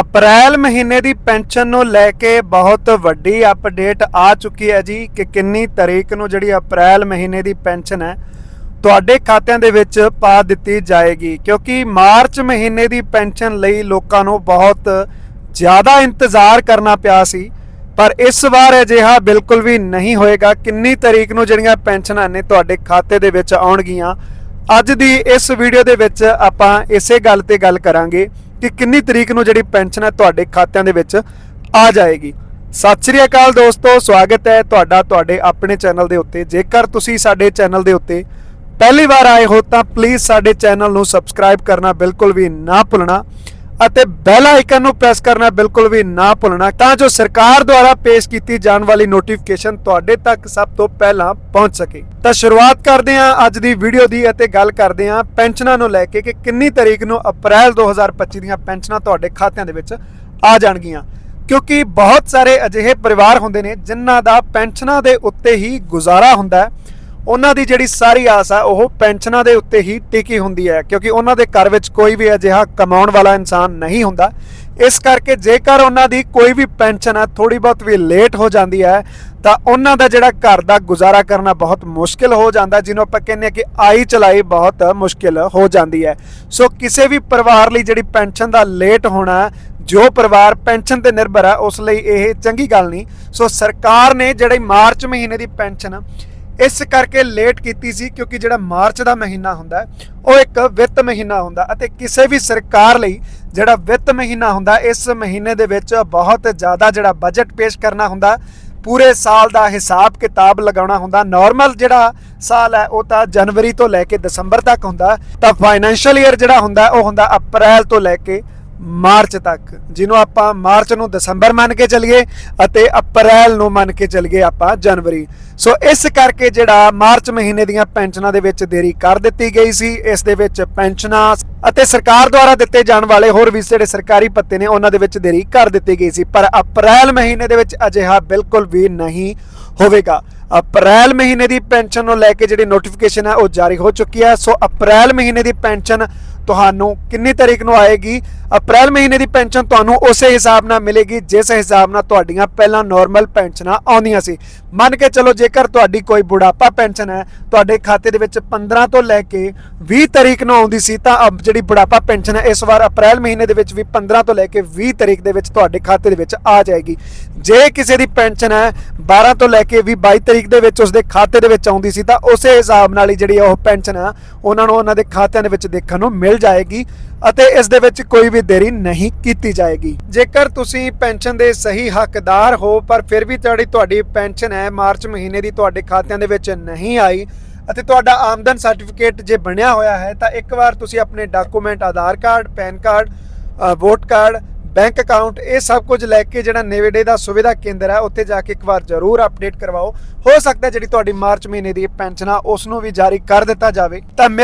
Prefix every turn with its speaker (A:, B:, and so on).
A: ਅਪ੍ਰੈਲ ਮਹੀਨੇ ਦੀ ਪੈਨਸ਼ਨ ਨੂੰ ਲੈ ਕੇ ਬਹੁਤ ਵੱਡੀ ਅਪਡੇਟ ਆ ਚੁੱਕੀ ਹੈ ਜੀ ਕਿ ਕਿੰਨੀ ਤਰੀਕ ਨੂੰ ਜਿਹੜੀ ਅਪ੍ਰੈਲ ਮਹੀਨੇ ਦੀ ਪੈਨਸ਼ਨ ਹੈ, ਤੁਹਾਡੇ ਖਾਤਿਆਂ ਦੇ ਵਿੱਚ ਪਾ ਦਿੱਤੀ ਜਾਏਗੀ। ਕਿਉਂਕਿ ਮਾਰਚ ਮਹੀਨੇ ਦੀ ਪੈਨਸ਼ਨ ਲਈ ਲੋਕਾਂ ਨੂੰ ਬਹੁਤ ਜ਼ਿਆਦਾ ਇੰਤਜ਼ਾਰ ਕਰਨਾ ਪਿਆ ਸੀ, ਪਰ ਇਸ ਵਾਰ ਅਜਿਹਾ ਬਿਲਕੁਲ ਵੀ ਨਹੀਂ ਹੋਏਗਾ। ਕਿੰਨੀ ਤਰੀਕ ਨੂੰ ਜਿਹੜੀਆਂ ਪੈਨਸ਼ਨਾਂ ਨੇ ਤੁਹਾਡੇ ਖਾਤੇ ਦੇ ਵਿੱਚ ਆਉਣਗੀਆਂ ਅੱਜ ਦੀ ਇਸ ਵੀਡੀਓ ਦੇ ਵਿੱਚ ਆਪਾਂ ਇਸੇ ਗੱਲ ਤੇ ਗੱਲ ਕਰਾਂਗੇ ਕਿ ਕਿੰਨੀ ਤਰੀਕ ਨੂੰ ਜਿਹੜੀ ਪੈਨਸ਼ਨ ਹੈ ਤੁਹਾਡੇ ਖਾਤਿਆਂ ਦੇ ਵਿੱਚ ਆ ਜਾਏਗੀ। ਸਤਿ ਸ਼੍ਰੀ ਅਕਾਲ ਦੋਸਤੋ, ਸਵਾਗਤ ਹੈ ਤੁਹਾਡਾ ਤੁਹਾਡੇ ਆਪਣੇ ਚੈਨਲ ਦੇ ਉੱਤੇ। ਜੇਕਰ ਤੁਸੀਂ ਸਾਡੇ ਚੈਨਲ ਦੇ ਉੱਤੇ ਪਹਿਲੀ ਵਾਰ ਆਏ ਹੋ ਤਾਂ ਪਲੀਜ਼ ਸਾਡੇ ਚੈਨਲ ਨੂੰ ਸਬਸਕ੍ਰਾਈਬ ਕਰਨਾ ਬਿਲਕੁਲ ਵੀ ਨਾ ਭੁੱਲਣਾ। ਅਤੇ ਬੈਲ ਆਈਕਨ ਨੂੰ ਪ੍ਰੈਸ ਕਰਨਾ ਬਿਲਕੁਲ ਵੀ ਨਾ ਭੁੱਲਣਾ, ਤਾਂ ਜੋ ਸਰਕਾਰ ਦੁਆਰਾ ਪੇਸ਼ ਕੀਤੀ ਜਾਣ ਵਾਲੀ ਨੋਟੀਫਿਕੇਸ਼ਨ ਤੁਹਾਡੇ ਤੱਕ ਸਭ ਤੋਂ ਪਹਿਲਾਂ ਪਹੁੰਚ ਸਕੇ। ਤਾਂ ਸ਼ੁਰੂਆਤ ਕਰਦੇ ਹਾਂ ਅੱਜ ਦੀ ਵੀਡੀਓ ਦੀ ਅਤੇ ਗੱਲ ਕਰਦੇ ਹਾਂ ਪੈਨਸ਼ਨਾਂ ਨੂੰ ਲੈ ਕੇ ਕਿ ਕਿੰਨੀ ਤਰੀਕ ਨੂੰ ਅਪ੍ਰੈਲ 2025 ਦੀਆਂ ਪੈਨਸ਼ਨਾਂ ਤੁਹਾਡੇ ਖਾਤਿਆਂ ਦੇ ਵਿੱਚ ਆ ਜਾਣਗੀਆਂ। ਕਿਉਂਕਿ ਬਹੁਤ ਸਾਰੇ ਅਜਿਹੇ ਪਰਿਵਾਰ ਹੁੰਦੇ ਨੇ ਜਿਨ੍ਹਾਂ ਦਾ ਪੈਨਸ਼ਨਾਂ ਦੇ ਉੱਤੇ ਹੀ ਗੁਜ਼ਾਰਾ ਹੁੰਦਾ ਹੈ। ਉਹਨਾਂ ਦੀ ਜਿਹੜੀ ਸਾਰੀ ਆਸ ਆ, ਉਹ ਪੈਨਸ਼ਨਾਂ ਦੇ ਉੱਤੇ ਹੀ ਟਿਕੀ ਹੁੰਦੀ ਹੈ, ਕਿਉਂਕਿ ਉਹਨਾਂ ਦੇ ਘਰ ਵਿੱਚ ਕੋਈ ਵੀ ਅਜਿਹਾ ਕਮਾਉਣ ਵਾਲਾ ਇਨਸਾਨ ਨਹੀਂ ਹੁੰਦਾ। ਇਸ ਕਰਕੇ ਜੇਕਰ ਉਹਨਾਂ ਦੀ ਕੋਈ ਵੀ ਪੈਨਸ਼ਨ ਹੈ ਥੋੜੀ ਬਹੁਤ ਵੀ ਲੇਟ ਹੋ ਜਾਂਦੀ ਹੈ, ਤਾਂ ਉਹਨਾਂ ਦਾ ਜਿਹੜਾ ਘਰ ਦਾ ਗੁਜ਼ਾਰਾ ਕਰਨਾ ਬਹੁਤ ਮੁਸ਼ਕਿਲ ਹੋ ਜਾਂਦਾ, ਜਿਹਨੂੰ ਆਪਾਂ ਕਹਿੰਦੇ ਆ ਕਿ ਆਈ ਚਲਾਈ ਬਹੁਤ ਮੁਸ਼ਕਿਲ ਹੋ ਜਾਂਦੀ ਹੈ। ਸੋ ਕਿਸੇ ਵੀ ਪਰਿਵਾਰ ਲਈ ਜਿਹੜੀ ਪੈਨਸ਼ਨ ਦਾ ਲੇਟ ਹੋਣਾ, ਜੋ ਪਰਿਵਾਰ ਪੈਨਸ਼ਨ ਤੇ ਨਿਰਭਰ ਹੈ ਉਸ ਲਈ ਇਹ ਚੰਗੀ ਗੱਲ ਨਹੀਂ। ਸੋ ਸਰਕਾਰ ਨੇ ਜਿਹੜੀ ਮਾਰਚ ਮਹੀਨੇ ਦੀ ਪੈਨਸ਼ਨ ਇਸ ਕਰਕੇ ਲੇਟ ਕੀਤੀ ਸੀ ਕਿਉਂਕਿ ਜਿਹੜਾ ਮਾਰਚ ਦਾ ਮਹੀਨਾ ਹੁੰਦਾ ਉਹ ਇੱਕ ਵਿੱਤ ਮਹੀਨਾ ਹੁੰਦਾ ਅਤੇ ਕਿਸੇ ਵੀ ਸਰਕਾਰ ਲਈ ਜਿਹੜਾ ਵਿੱਤ ਮਹੀਨਾ ਹੁੰਦਾ, ਇਸ ਮਹੀਨੇ ਦੇ ਵਿੱਚ ਬਹੁਤ ਜ਼ਿਆਦਾ ਜਿਹੜਾ ਬਜਟ ਪੇਸ਼ ਕਰਨਾ ਹੁੰਦਾ, ਪੂਰੇ ਸਾਲ ਦਾ ਹਿਸਾਬ ਕਿਤਾਬ ਲਗਾਉਣਾ ਹੁੰਦਾ। ਨਾਰਮਲ ਜਿਹੜਾ ਸਾਲ ਹੈ, ਉਹ ਤਾਂ ਜਨਵਰੀ ਤੋਂ ਲੈ ਕੇ ਦਸੰਬਰ ਤੱਕ ਹੁੰਦਾ। ਤਾਂ ਫਾਈਨੈਂਸ਼ੀਅਲ ਈਅਰ ਜਿਹੜਾ ਹੁੰਦਾ, ਉਹ ਹੁੰਦਾ ਅਪ੍ਰੈਲ ਤੋਂ ਲੈ ਕੇ ਮਾਰਚ ਤੱਕ, ਜਿਹਨੂੰ ਆਪਾਂ ਮਾਰਚ ਨੂੰ ਦਸੰਬਰ ਮੰਨ ਕੇ ਚੱਲੀਏ ਅਤੇ ਅਪ੍ਰੈਲ ਨੂੰ ਮੰਨ ਕੇ ਚੱਲੀਏ ਆਪਾਂ ਜਨਵਰੀ। ਸੋ ਇਸ ਕਰਕੇ ਜਿਹੜਾ ਮਾਰਚ ਮਹੀਨੇ ਦੀਆਂ ਪੈਨਸ਼ਨਾਂ ਦੇ ਵਿੱਚ ਦੇਰੀ ਕਰ ਦਿੱਤੀ ਗਈ ਸੀ, ਇਸ ਦੇ ਵਿੱਚ ਪੈਨਸ਼ਨਾਂ ਅਤੇ ਸਰਕਾਰ ਦੁਆਰਾ ਦਿੱਤੇ ਜਾਣ ਵਾਲੇ ਹੋਰ ਵੀ ਜਿਹੜੇ ਸਰਕਾਰੀ ਪੱਤੇ ਨੇ, ਉਹਨਾਂ ਦੇ ਵਿੱਚ ਦੇਰੀ ਕਰ ਦਿੱਤੀ ਗਈ ਸੀ। ਪਰ ਅਪ੍ਰੈਲ ਮਹੀਨੇ ਦੇ ਵਿੱਚ ਅਜਿਹਾ ਬਿਲਕੁਲ ਵੀ ਨਹੀਂ ਹੋਵੇਗਾ। ਅਪ੍ਰੈਲ ਮਹੀਨੇ ਦੀ ਪੈਨਸ਼ਨ ਨੂੰ ਲੈ ਕੇ ਜਿਹੜੀ ਨੋਟੀਫਿਕੇਸ਼ਨ ਹੈ, ਉਹ ਜਾਰੀ ਹੋ ਚੁੱਕੀ ਹੈ। ਸੋ ਅਪ੍ਰੈਲ ਮਹੀਨੇ ਦੀ ਪੈਨਸ਼ਨ ਤੁਹਾਨੂੰ ਕਿੰਨੀ ਤਰੀਕ ਨੂੰ ਆਏਗੀ? ਅਪ੍ਰੈਲ ਮਹੀਨੇ ਦੀ ਪੈਨਸ਼ਨ ਤੁਹਾਨੂੰ ਉਸੇ ਹਿਸਾਬ ਨਾਲ ਮਿਲੇਗੀ, ਜਿਸ ਹਿਸਾਬ ਨਾਲ ਤੁਹਾਡੀਆਂ ਪਹਿਲਾਂ ਨਾਰਮਲ ਪੈਨਸ਼ਨਾਂ ਆਉਂਦੀਆਂ ਸੀ। ਮੰਨ ਕੇ ਚਲੋ ਜੇਕਰ ਤੁਹਾਡੀ ਕੋਈ ਬੁਢਾਪਾ ਪੈਨਸ਼ਨ ਹੈ, ਤੁਹਾਡੇ ਖਾਤੇ ਦੇ ਵਿੱਚ 15 ਤੋਂ ਲੈ ਕੇ 20 ਤਰੀਕ ਨੂੰ ਆਉਂਦੀ ਸੀ, ਤਾਂ ਅਬ ਜਿਹੜੀ ਬੁਢਾਪਾ ਪੈਨਸ਼ਨ ਹੈ, ਇਸ ਵਾਰ ਅਪ੍ਰੈਲ ਮਹੀਨੇ ਦੇ ਵਿੱਚ ਵੀ 15 ਤੋਂ ਲੈ ਕੇ 20 ਤਰੀਕ ਦੇ ਵਿੱਚ ਤੁਹਾਡੇ ਖਾਤੇ ਦੇ ਵਿੱਚ ਆ ਜਾਏਗੀ। ਜੇ ਕਿਸੇ ਦੀ ਪੈਨਸ਼ਨ ਹੈ 12 ਤੋਂ ਲੈ ਕੇ ਵੀ 22 ਤਰੀਕ ਦੇ ਵਿੱਚ ਉਸਦੇ ਖਾਤੇ ਦੇ ਵਿੱਚ ਆਉਂਦੀ ਸੀ, ਤਾਂ ਉਸੇ ਹਿਸਾਬ ਨਾਲ ਹੀ ਜਿਹੜੀ ਉਹ ਪੈਨਸ਼ਨ ਆ, ਉਹਨਾਂ ਨੂੰ ਉਹਨਾਂ ਦੇ ਖਾਤਿਆਂ ਦੇ ਵਿੱਚ ਦੇਖਣ ਨੂੰ ਮਿਲ ਜਾਏਗੀ ਅਤੇ ਇਸ ਦੇ ਵਿੱਚ ਕੋਈ ਵੀ ਦੇਰੀ ਨਹੀਂ ਕੀਤੀ ਜਾਏਗੀ। ਜੇਕਰ ਤੁਸੀਂ ਪੈਨਸ਼ਨ ਦੇ ਸਹੀ ਹੱਕਦਾਰ ਹੋ, ਪਰ ਫਿਰ ਵੀ ਤੁਹਾਡੀ ਤੁਹਾਡੀ ਪੈਨਸ਼ਨ ਹੈ, ਮਾਰਚ ਮਹੀਨੇ ਦੀ ਤੁਹਾਡੇ ਖਾਤਿਆਂ ਦੇ ਵਿੱਚ ਨਹੀਂ ਆਈ ਅਤੇ ਤੁਹਾਡਾ ਆਮਦਨ ਸਰਟੀਫਿਕੇਟ ਜੇ ਬਣਿਆ ਹੋਇਆ ਹੈ, ਤਾਂ ਇੱਕ ਵਾਰ ਤੁਸੀਂ ਆਪਣੇ document, Aadhaar card, PAN card vote card, bank account, ਇਹ ਸਭ ਕੁਝ ਲੈ ਕੇ ਜਿਹੜਾ ਨੇੜੇ ਦਾ ਸੁਵਿਧਾ ਕੇਂਦਰ ਹੈ, ਉੱਥੇ ਜਾ ਕੇ ਇੱਕ ਵਾਰ ਜ਼ਰੂਰ ਅਪਡੇਟ ਕਰਵਾਓ। ਹੋ ਸਕਦਾ ਜਿਹੜੀ ਤੁਹਾਡੀ ਮਾਰਚ ਮਹੀਨੇ ਦੀ ਪੈਨਸ਼ਨ ਆ, ਉਸ ਨੂੰ ਵੀ ਜਾਰੀ ਕਰ ਦਿੱਤਾ ਜਾਵੇ। ਤਾਂ ਮੇਰੇ